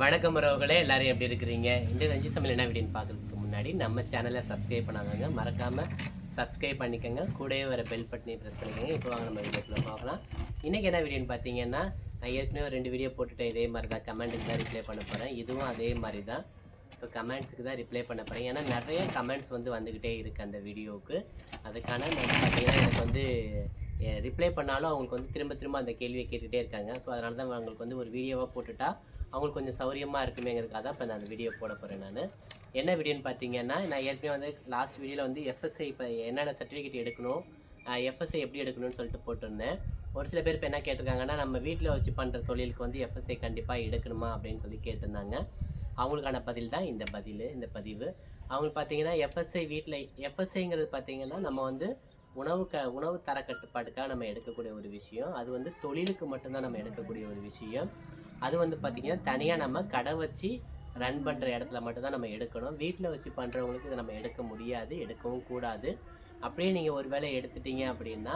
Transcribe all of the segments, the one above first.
வணக்கம் உறவுகளே எல்லாரும் எப்படி இருக்கிறீங்க? இந்த ரஞ்சி சமையல் என்ன வீடியோன்னு பார்க்கறதுக்கு முன்னாடி நம்ம சேனலை சப்ஸ்கிரைப் பண்ணாதவங்க மறக்காமல் சப்ஸ்கிரைப் பண்ணிக்கோங்க. கூடவே வர பெல் பட்டனை ப்ரெஸ் பண்ணிக்கோங்க. இப்போ வாங்க நம்ம வீடியோக்குள்ள பார்க்கலாம் இன்றைக்கி என்ன வீடியோன்னு பார்த்தீங்கன்னா நான் ஏற்கனவே ஒரு ரெண்டு வீடியோ போட்டுட்டேன். இதே மாதிரி தான் கமெண்ட்டுக்கு தான் ரிப்ளை பண்ண போகிறேன் இதுவும் அதே மாதிரி தான். ஸோ கமெண்ட்ஸுக்கு தான் ரிப்ளை பண்ண போகிறேன் ஏன்னா நிறைய கமெண்ட்ஸ் வந்து வந்துக்கிட்டே இருக்குது அந்த வீடியோவுக்கு அதுக்கான நான் பார்த்தீங்கன்னா எனக்கு வந்து ரிப்ளை பண்ணாலும் அவங்களுக்கு வந்து திரும்ப திரும்ப அந்த கேள்வியை கேட்டுகிட்டே இருக்காங்க. ஸோ அதனால தான் அவங்களுக்கு வந்து ஒரு வீடியோவாக போட்டுட்டா. அவங்களுக்கு கொஞ்சம் சௌரியமாக இருக்குமேங்கிறதுக்காக தான் இப்போ நான் அந்த வீடியோ போட போகிறேன் நான். என்ன வீடியோன்னு பார்த்தீங்கன்னா நான் ஏற்கனவே வந்து லாஸ்ட் வீடியோவில் வந்து எஃப்எஸ்ஐ இப்போ என்னென்ன சர்டிஃபிகேட் எடுக்கணும் எஃப்எஸ்ஐ எப்படி எடுக்கணும்னு சொல்லிட்டு போட்டிருந்தேன். ஒரு சில பேர் இப்போ என்ன கேட்டிருக்காங்கன்னா நம்ம வீட்டில் வச்சு பண்ணுற தொழிலுக்கு வந்து எஃப்எஸ்ஐ கண்டிப்பாக எடுக்கணுமா அப்படின்னு சொல்லி கேட்டிருந்தாங்க. அவங்களுக்கான பதில் தான் இந்த பதில் இந்த பதிவு. அவங்களுக்கு பார்த்தீங்கன்னா எஃப்எஸ்ஐ வீட்டில் எஃப்எஸ்ஐங்கிறது பார்த்தீங்கன்னா நம்ம வந்து உணவு க உணவு தர கட்டுப்பாட்டுக்காக நம்ம எடுக்கக்கூடிய ஒரு விஷயம். அது வந்து தொழிலுக்கு மட்டும்தான் நம்ம எடுக்கக்கூடிய ஒரு விஷயம். அது வந்து பார்த்திங்கன்னா தனியாக நம்ம கடை வச்சு ரன் பண்ணுற இடத்துல மட்டும்தான் நம்ம எடுக்கணும். வீட்டில் வச்சு பண்ணுறவங்களுக்கு இதை நம்ம எடுக்க முடியாது எடுக்கவும் கூடாது. அப்படியே நீங்கள் ஒரு வேளை எடுத்துட்டீங்க அப்படின்னா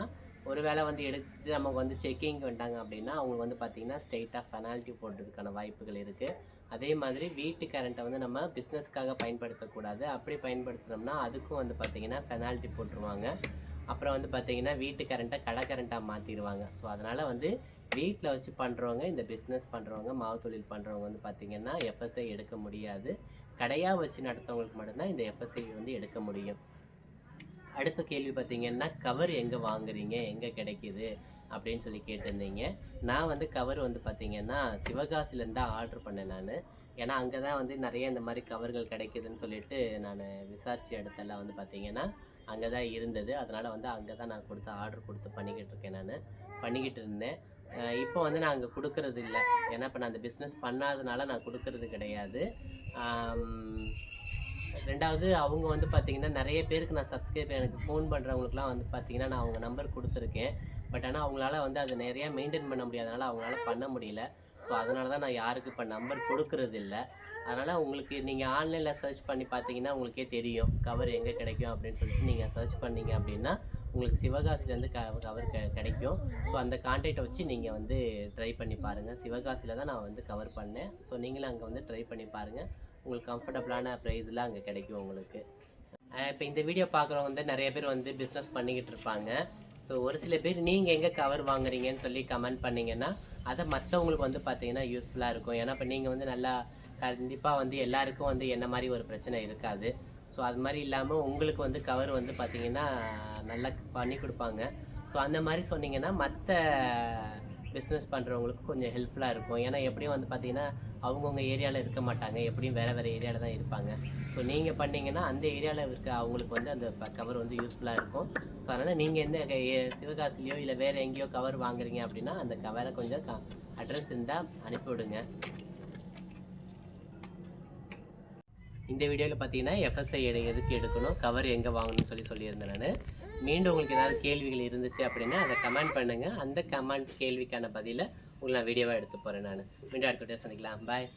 ஒரு வேளை வந்து எடுத்துட்டு நமக்கு வந்து செக்கிங் வந்துட்டாங்க அப்படின்னா அவங்க வந்து பார்த்திங்கன்னா ஸ்ட்ரெயிட்டாக பெனால்ட்டி போடுறதுக்கான வாய்ப்புகள் இருக்குது அதே மாதிரி வீட்டு கரண்ட்டை வந்து நம்ம பிஸ்னஸ்க்காக பயன்படுத்தக்கூடாது. அப்படி பயன்படுத்துனோம்னா அதுக்கும் வந்து பார்த்திங்கன்னா பெனால்ட்டி போட்டுருவாங்க. அப்புறம் வந்து பார்த்திங்கன்னா வீட்டு கரண்ட்டை கடை கரண்ட்டாக மாற்றிடுவாங்க ஸோ அதனால் வந்து வீட்டில் வச்சு பண்ணுறவங்க இந்த பிஸ்னஸ் பண்ணுறவங்க மாவு தொழில் பண்ணுறவங்க வந்து பார்த்திங்கன்னா எஃப்எஸ்ஐ எடுக்க முடியாது. கடையாக வச்சு நடத்தவங்களுக்கு மட்டும்தான் இந்த எஃப்எஸ்ஐ வந்து எடுக்க முடியும். அடுத்த கேள்வி பார்த்தீங்கன்னா கவர் எங்கே வாங்குறீங்க? எங்கே கிடைக்கிது? அப்படின்னு சொல்லி கேட்டிருந்தீங்க. நான் வந்து கவர் வந்து பார்த்தீங்கன்னா சிவகாசிலேருந்து தான் ஆர்டர் பண்ணேன் நான். ஏன்னா அங்கே தான் வந்து நிறைய இந்த மாதிரி கவர்கள் கிடைக்குதுன்னு சொல்லிட்டு நான் விசாரித்த இடத்துல வந்து பார்த்தீங்கன்னா அங்கே தான் இருந்தது. அதனால் வந்து அங்கே தான் நான் கொடுத்து ஆர்டர் கொடுத்து பண்ணிக்கிட்டு இருக்கேன் நான். பண்ணிக்கிட்டு இருந்தேன். இப்போ வந்து நான் அங்கே கொடுக்கறது இல்லை. ஏன்னா இப்போ நான் அந்த பிஸ்னஸ் பண்ணாதனால நான் கொடுக்கறது கிடையாது. ரெண்டாவது அவங்க வந்து பார்த்திங்கன்னா நிறைய பேருக்கு நான் சப்ஸ்கிரைப் எனக்கு ஃபோன் பண்ணுறவங்களுக்குலாம் வந்து பார்த்திங்கன்னா நான் அவங்க நம்பர் கொடுத்துருக்கேன். பட் ஆனால் அவங்களால வந்து அதை நிறையா மெயின்டைன் பண்ண முடியாதனால அவங்களால பண்ண முடியல. ஸோ அதனால தான் நான் யாருக்கு இப்போ நம்பர் கொடுக்கறது இல்லை அதனால் உங்களுக்கு நீங்கள் ஆன்லைனில் சர்ச் பண்ணி பார்த்தீங்கன்னா உங்களுக்கே தெரியும். கவர் எங்கே கிடைக்கும் அப்படின்னு சொல்லிட்டு நீங்கள் சர்ச் பண்ணீங்க அப்படின்னா உங்களுக்கு சிவகாசிலேருந்து க கவர் க கிடைக்கும். ஸோ அந்த கான்டாக்டை வச்சு நீங்கள் வந்து ட்ரை பண்ணி பாருங்கள் சிவகாசியில் தான் நான் வந்து கவர் பண்ணேன். ஸோ நீங்களும் அங்கே வந்து ட்ரை பண்ணி பாருங்கள் உங்களுக்கு கம்ஃபர்டபுளான ப்ரைஸில் அங்கே கிடைக்கும் உங்களுக்கு. இப்போ இந்த வீடியோ பார்க்குறவங்க வந்து நிறைய பேர் வந்து பிஸ்னஸ் பண்ணிக்கிட்டு இருப்பாங்க. ஸோ ஒரு சில பேர் நீங்கள் எங்கே கவர் வாங்குறீங்கன்னு சொல்லி கமெண்ட் பண்ணிங்கன்னா அதை மற்றவங்களுக்கு வந்து பார்த்தீங்கன்னா யூஸ்ஃபுல்லாக இருக்கும். ஏன்னா இப்போ நீங்கள் வந்து நல்லா கண்டிப்பாக வந்து எல்லாருக்கும் வந்து என்ன மாதிரி ஒரு பிரச்சனை இருக்காது. ஸோ அது மாதிரி இல்லாமல் உங்களுக்கு வந்து கவர் வந்து பார்த்தீங்கன்னா நல்லா பண்ணி கொடுப்பாங்க. ஸோ அந்த மாதிரி சொன்னீங்கன்னா மற்ற பிஸ்னஸ் பண்ணுறவங்களுக்கு கொஞ்சம் ஹெல்ப்ஃபுல்லாக இருக்கும். ஏன்னா எப்படியும் வந்து பார்த்தீங்கன்னா அவங்கவுங்க ஏரியாவில் இருக்க மாட்டாங்க. எப்படியும் வேறு வேறு ஏரியாவில் தான் இருப்பாங்க. ஸோ நீங்கள் பண்ணீங்கன்னா அந்த ஏரியாவில் இருக்க அவங்களுக்கு வந்து அந்த கவர் வந்து யூஸ்ஃபுல்லாக இருக்கும். ஸோ அதனால் நீங்கள் எந்த ஏ- சிவகாசிலையோ இல்லை வேறு எங்கேயோ கவர் வாங்குறீங்க அப்படின்னா அந்த கவரை கொஞ்சம் அட்ரஸ் இருந்தால் அனுப்பிவிடுங்க. இந்த வீடியோவில் பார்த்தீங்கன்னா எஃப்எஸ்ஐ எதுக்கு எடுக்கணும் கவர் எங்கே வாங்கணும்னு சொல்லி சொல்லியிருந்தேன் நான். மீண்டும் உங்களுக்கு ஏதாவது கேள்விகள் இருந்துச்சு அப்படின்னா அதை கமெண்ட் பண்ணுங்கள் அந்த கமெண்ட் கேள்விக்கான பதிலை உங்களுக்கு நான் வீடியோவாக எடுத்து போகிறேன் நான். மீண்டும் அடுத்த வீடியோ சந்திக்கலாம். பாய்